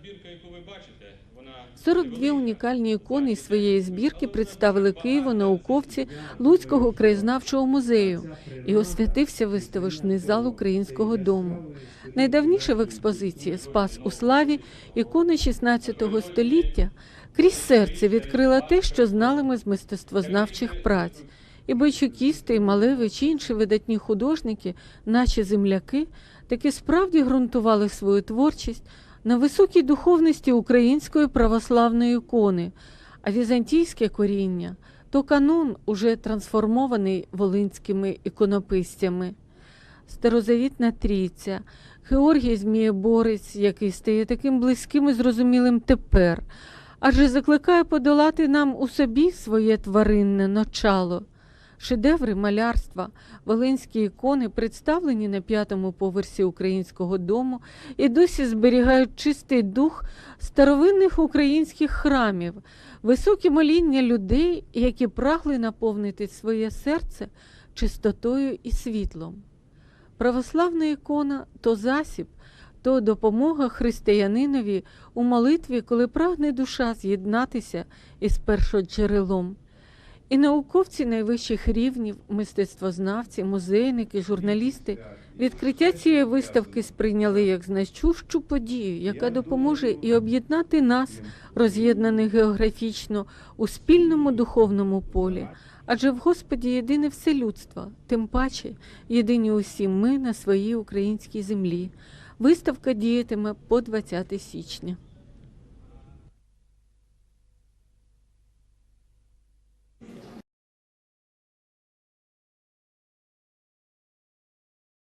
Збірка, яку ви бачите, вона 42 унікальні ікони із своєї збірки представили Києву науковці Луцького краєзнавчого музею і освятився виставочний зал українського дому. Найдавніше в експозиції Спас у славі ікони 16 століття крізь серце відкрила те, що знали ми з мистецтвознавчих праць. І Бойчукісти, і Малевич, і інші видатні художники, наші земляки, таки справді ґрунтували свою творчість на високій духовності української православної ікони, а візантійське коріння то канон, уже трансформований волинськими іконописцями. Старозавітна трійця, Георгій Змієборець, який стає таким близьким і зрозумілим тепер, адже закликає подолати нам у собі своє тваринне начало. Шедеври малярства, волинські ікони представлені на п'ятому поверсі українського дому і досі зберігають чистий дух старовинних українських храмів, високі моління людей, які прагли наповнити своє серце чистотою і світлом. Православна ікона то засіб, то допомога християнинові у молитві, коли прагне душа з'єднатися із першоджерелом. І науковці найвищих рівнів, мистецтвознавці, музейники, журналісти відкриття цієї виставки сприйняли як значущу подію, яка допоможе і об'єднати нас, роз'єднаних географічно, у спільному духовному полі. Адже в Господі єдине все людство, тим паче єдині усі ми на своїй українській землі. Виставка діятиме по 20 січня.